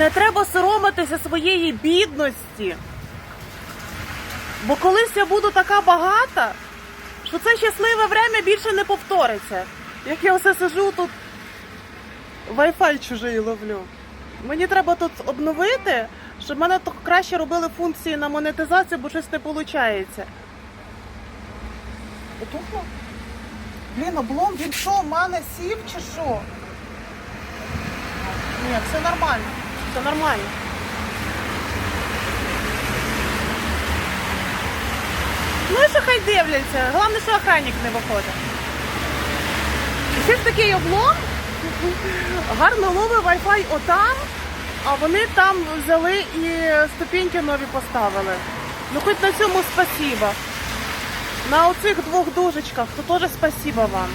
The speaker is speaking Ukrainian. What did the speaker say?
Не треба соромитися своєї бідності. Бо колись я буду така багата, що це щасливе время більше не повториться. Як я все сижу тут, Wi-Fi чужий ловлю. Мені треба тут обновити, щоб мене то краще робили функції на монетизацію, бо щось не виходить. Отухло? Блін, облом, він що, в мене сів чи що? Ні, все нормально. Все нормально. Ну і що хай дивляться. Головне, що охранник не виходить. Ще ж такий облом. Гарно ловить Wi-Fi отам, а вони там взяли і ступеньки нові поставили. Ну хоч на цьому спасіба. На оцих двох дужечках, то теж спасіба вам.